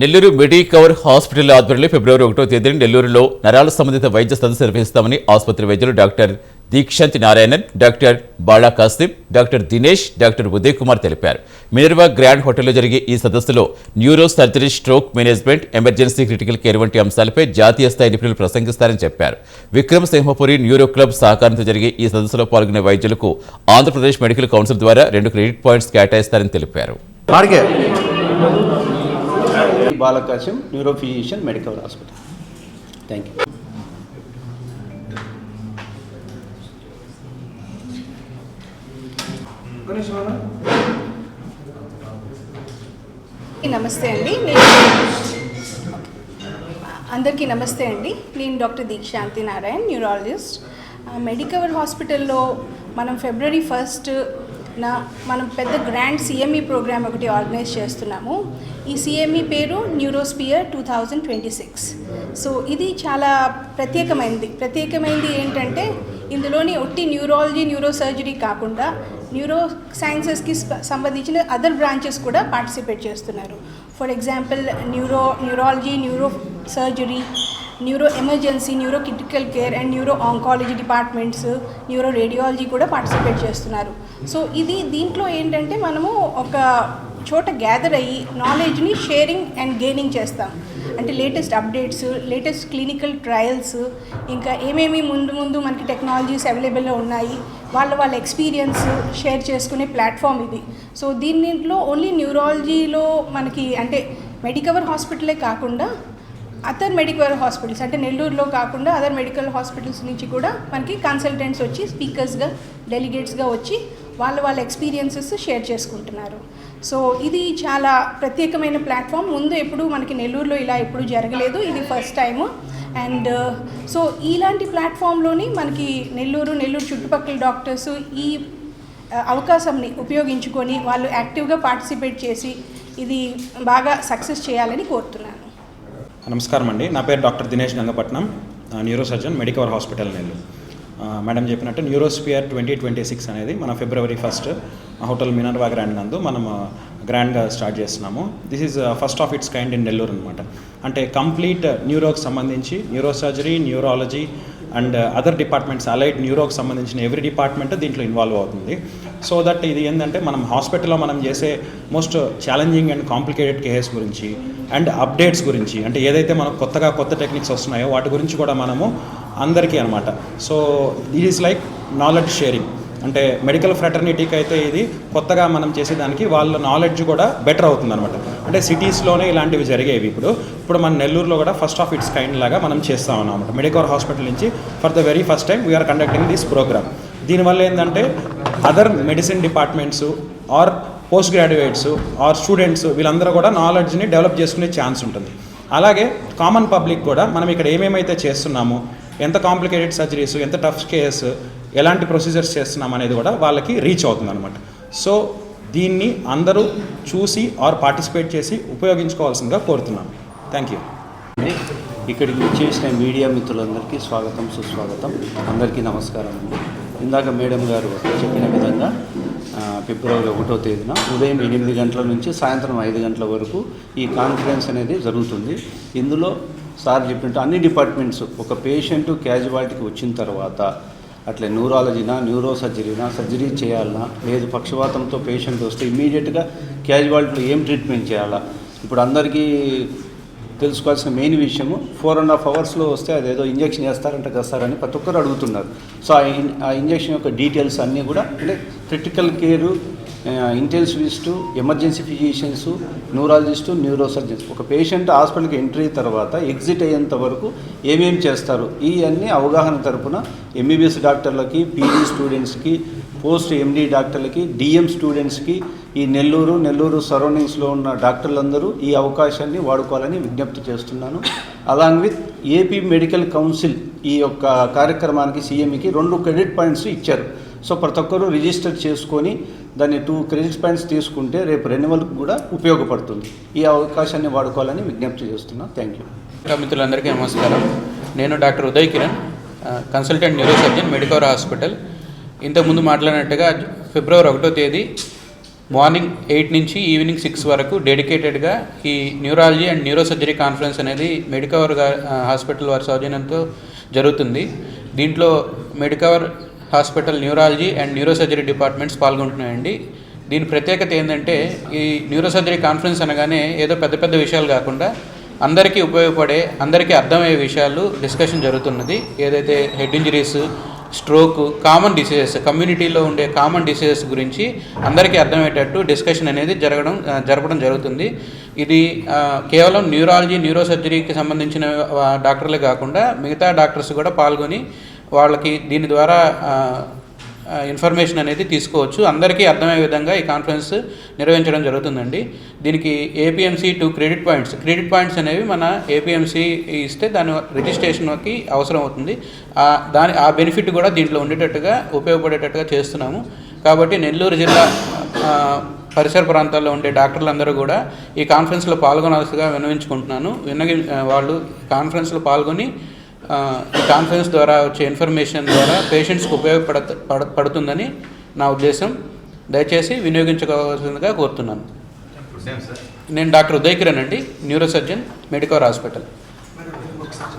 Nellore Medicover hospital ఆధ్వర్యంలో ఫిబ్రవరి ఒకటో తేదీన నెల్లూరులో నరాల సంబంధిత వైద్య సదస్సు నిర్వహిస్తామని ఆసుపత్రి వైద్యులు doctor Dikshanth Narayanan doctor Bala Kasim doctor Dinesh doctor Uday Kumar తెలిపారు. మినర్వా గ్రాండ్ హోటల్లో జరిగే ఈ సదస్సులో neuro surgery stroke management emergency critical care వంటి అంశాలపై జాతీయ స్థాయి నిపుణులు ప్రసంగిస్తారని చెప్పారు. విక్రమ్ సింహపురి న్యూరో క్లబ్ సహకారంతో జరిగే ఈ సదస్సులో పాల్గొనే వైద్యులకు ఆంధ్రప్రదేశ్ మెడికల్ కౌన్సిల్ ద్వారా రెండు క్రెడిట్ పాయింట్స్ కేటాయిస్తారని తెలిపారు. బాలకాశం neurophysician medical hospital thank you నమస్తే అండి. నేను అందరికీ నమస్తే అండి. నేను doctor Dikshanti Narayan neurologist Medicover హాస్పిటల్లో మనం ఫిబ్రవరి ఫస్ట్ నా మనం పెద్ద గ్రాండ్ సిఎంఈ ప్రోగ్రామ్ ఒకటి ఆర్గనైజ్ చేస్తున్నాము. ఈ సిఎంఈ పేరు neurosphere two thousand twenty six so ఇది చాలా ప్రత్యేకమైనది ప్రత్యేకమైనది ఏంటంటే ఇందులోని ఒట్టి న్యూరాలజీ న్యూరో సర్జరీ కాకుండా న్యూరో సైన్సెస్కి సంబంధించిన అదర్ బ్రాంచెస్ కూడా పార్టిసిపేట్ చేస్తున్నారు. For example neuro neurology neuro surgery neuro emergency neuro critical care and neuro oncology departments neuro radiology కూడా పార్టిసిపేట్ చేస్తున్నారు. సో ఇది దీంట్లో ఏంటంటే మనము ఒక చోట గ్యాదర్ అయ్యి నాలెడ్జ్ని షేరింగ్ అండ్ గెయినింగ్ చేస్తాం. అంటే latest updates latest clinical trials ఇంకా ఏమేమి ముందు ముందు మనకి టెక్నాలజీస్ అవైలబుల్లో ఉన్నాయి వాళ్ళ వాళ్ళ ఎక్స్పీరియన్స్ షేర్ చేసుకునే ప్లాట్ఫామ్ ఇది. సో దీనిలో ఓన్లీ న్యూరాలజీలో మనకి అంటే మెడికవర్ హాస్పిటలే కాకుండా అదర్ మెడికల్ హాస్పిటల్స్ అంటే నెల్లూరులో కాకుండా అదర్ మెడికల్ హాస్పిటల్స్ నుంచి కూడా మనకి కన్సల్టెంట్స్ వచ్చి స్పీకర్స్గా డెలిగేట్స్గా వచ్చి వాళ్ళ వాళ్ళ ఎక్స్పీరియన్సెస్ షేర్ చేసుకుంటున్నారు. సో ఇది చాలా ప్రత్యేకమైన ప్లాట్ఫామ్ ముందు ఎప్పుడు మనకి నెల్లూరులో ఇలా ఎప్పుడు జరగలేదు. ఇది ఫస్ట్ టైము అండ్ సో ఇలాంటి ప్లాట్ఫామ్లోని మనకి నెల్లూరు నెల్లూరు చుట్టుపక్కల డాక్టర్స్ ఈ uh, అవకాశంని ఉపయోగించుకొని వాళ్ళు యాక్టివ్గా పార్టిసిపేట్ చేసి ఇది బాగా సక్సెస్ చేయాలని కోరుతున్నాను. నమస్కారం అండి. నా పేరు doctor Dinesh Gangapatnam neuro surgeon Medicover hospital Nellore. Madam చెప్పినట్టు న్యూరోస్పియర్ ట్వంటీ ట్వంటీ సిక్స్ అనేది మన February first hotel Minerva grand నందు మనం గ్రాండ్గా స్టార్ట్ చేస్తున్నాము. This is first of its kind in Nellore అనమాట అంటే కంప్లీట్ న్యూరోకి సంబంధించి neuro surgery neurology and other departments allied న్యూరోకి సంబంధించిన ఎవ్రీ డిపార్ట్మెంట్ దీంట్లో ఇన్వాల్వ్ అవుతుంది. సో దట్ ఇది ఏంటంటే మనం హాస్పిటల్లో మనం చేసే most challenging and complicated cases గురించి అండ్ అప్డేట్స్ గురించి అంటే ఏదైతే మనకు కొత్తగా కొత్త టెక్నిక్స్ వస్తున్నాయో వాటి గురించి కూడా మనము అందరికీ అనమాట so it is like knowledge sharing అంటే మెడికల్ ఫ్రెటర్నిటీకి అయితే ఇది కొత్తగా మనం చేసేదానికి వాళ్ళ నాలెడ్జ్ కూడా బెటర్ అవుతుంది అనమాట అంటే సిటీస్లోనే ఇలాంటివి జరిగేవి ఇప్పుడు. ఇప్పుడు మన నెల్లూరులో కూడా ఫస్ట్ ఆఫ్ ఇట్స్ కైండ్ లాగా మనం చేస్తా ఉన్నాం అనమాట మెడికల్ హాస్పిటల్ నుంచి for the very first time we are conducting this program దీనివల్ల ఏంటంటే other medicine departments or post graduates or students వీళ్ళందరూ కూడా నాలెడ్జ్ని డెవలప్ చేసుకునే ఛాన్స్ ఉంటుంది. అలాగే కామన్ పబ్లిక్ కూడా మనం ఇక్కడ ఏమేమైతే చేస్తున్నామో ఎంత కాంప్లికేటెడ్ సర్జరీస్ ఎంత టఫ్ కేస్ ఎలాంటి ప్రొసీజర్స్ చేస్తున్నాం అనేది కూడా వాళ్ళకి రీచ్ అవుతుంది అనమాట సో దీన్ని అందరూ చూసి ఆర్ పార్టిసిపేట్ చేసి ఉపయోగించుకోవాల్సిందిగా కోరుతున్నాను. థ్యాంక్ యూ ఇక్కడికి వచ్చేసిన మీడియా మిత్రులందరికీ స్వాగతం సుస్వాగతం. అందరికీ నమస్కారం అండి. ఇందాక మేడం గారు చెప్పిన విధంగా ఫిబ్రవరి ఒకటో తేదీన ఉదయం ఎనిమిది గంటల నుంచి సాయంత్రం ఐదు గంటల వరకు ఈ కాన్ఫరెన్స్ అనేది జరుగుతుంది. ఇందులో సార్ చెప్పినట్టు అన్ని డిపార్ట్మెంట్స్ ఒక పేషెంట్ క్యాజువాలిటీకి వచ్చిన తర్వాత అట్లే న్యూరాలజీనా న్యూరో సర్జరీనా సర్జరీ చేయాలన్నా లేదు పక్షవాతంతో పేషెంట్ వస్తే ఇమీడియట్గా క్యాజువాలిటీలో ఏం ట్రీట్మెంట్ చేయాలా? ఇప్పుడు అందరికీ తెలుసుకోవాల్సిన మెయిన్ విషయము ఫోర్ అండ్ హాఫ్ అవర్స్లో వస్తే అదేదో ఇంజక్షన్ వేస్తారంట కస్తారని ప్రతి ఒక్కరు అడుగుతున్నారు. సో ఆ ఇంజక్షన్ యొక్క డీటెయిల్స్ అన్నీ కూడా అంటే critical care intensivist emergency physicians neurologist neurosurgeons ఒక పేషెంట్ హాస్పిటల్కి ఎంట్రీ తర్వాత ఎగ్జిట్ అయ్యేంత వరకు ఏమేం చేస్తారు? ఈ అన్ని అవగాహన తరపున ఎంబీబీఎస్ డాక్టర్లకి పీజీ స్టూడెంట్స్కి పోస్ట్ ఎండి డాక్టర్లకి డిఎం స్టూడెంట్స్కి ఈ నెల్లూరు నెల్లూరు సరౌండింగ్స్లో ఉన్న డాక్టర్లందరూ ఈ అవకాశాన్ని వాడుకోవాలని విజ్ఞప్తి చేస్తున్నాను. Along with AP medical council ఈ యొక్క కార్యక్రమానికి సీఎంకి రెండు క్రెడిట్ పాయింట్స్ ఇచ్చారు. సో ప్రతి ఒక్కరూ రిజిస్టర్ చేసుకొని దాన్ని టూ క్రెడిట్ పాయింట్స్ తీసుకుంటే రేపు రెన్యువల్కి కూడా ఉపయోగపడుతుంది. ఈ అవకాశాన్ని వాడుకోవాలని విజ్ఞప్తి చేస్తున్నాను థ్యాంక్ యూ. మిత్రులందరికీ నమస్కారం. నేను doctor Uday Kiran consultant neuro surgeon Medicover hospital ఇంతకుముందు మాట్లాడినట్టుగా ఫిబ్రవరి ఒకటో తేదీ మార్నింగ్ ఎయిట్ నుంచి ఈవినింగ్ సిక్స్ వరకు డెడికేటెడ్గా ఈ neurology and neuro surgery conference అనేది మెడికవర్ హాస్పిటల్ వారి సౌజన్యంతో జరుగుతుంది. దీంట్లో Medicover hospital neurology and neurosurgery departments పాల్గొంటున్నాయండి. దీని ప్రత్యేకత ఏంటంటే ఈ న్యూరోసర్జరీ కాన్ఫరెన్స్ అనగానే ఏదో పెద్ద పెద్ద విషయాలు కాకుండా అందరికీ ఉపయోగపడే అందరికీ అర్థమయ్యే విషయాలు డిస్కషన్ జరుగుతున్నది. ఏదైతే head injuries stroke common diseases కమ్యూనిటీలో ఉండే కామన్ డిసీజెస్ గురించి అందరికీ అర్థమయ్యేటట్టు డిస్కషన్ అనేది జరగడం జరపడం జరుగుతుంది. ఇది కేవలం న్యూరాలజీ న్యూరోసర్జరీకి సంబంధించిన డాక్టర్లే కాకుండా మిగతా డాక్టర్స్ కూడా పాల్గొని వాళ్ళకి దీని ద్వారా ఇన్ఫర్మేషన్ అనేది తీసుకోవచ్చు. అందరికీ అర్థమయ్యే విధంగా ఈ కాన్ఫరెన్స్ నిర్వహించడం జరుగుతుందండి. దీనికి APMC two credit points credit points అనేవి మన ఏపీఎంసీ ఇస్తే దాని రిజిస్ట్రేషన్కి అవసరం అవుతుంది. దాని ఆ బెనిఫిట్ కూడా దీంట్లో ఉండేటట్టుగా ఉపయోగపడేటట్టుగా చేస్తున్నాము. కాబట్టి నెల్లూరు జిల్లా పరిసర ప్రాంతాల్లో ఉండే డాక్టర్లందరూ కూడా ఈ కాన్ఫరెన్స్లో పాల్గొనాల్సిగా విన్నవించుకుంటున్నాను. విన్నగి వాళ్ళు కాన్ఫరెన్స్లో పాల్గొని కాన్ఫరెన్స్ ద్వారా వచ్చే ఇన్ఫర్మేషన్ ద్వారా పేషెంట్స్కి ఉపయోగపడ పడ- పడుతుందని నా ఉద్దేశం. దయచేసి వినియోగించుకోవాల్సిందిగా కోరుతున్నాను. నేను డాక్టర్ ఉదయ్ కిరణ్ అండి న్యూరో సర్జన్ మెడికవర్ హాస్పిటల్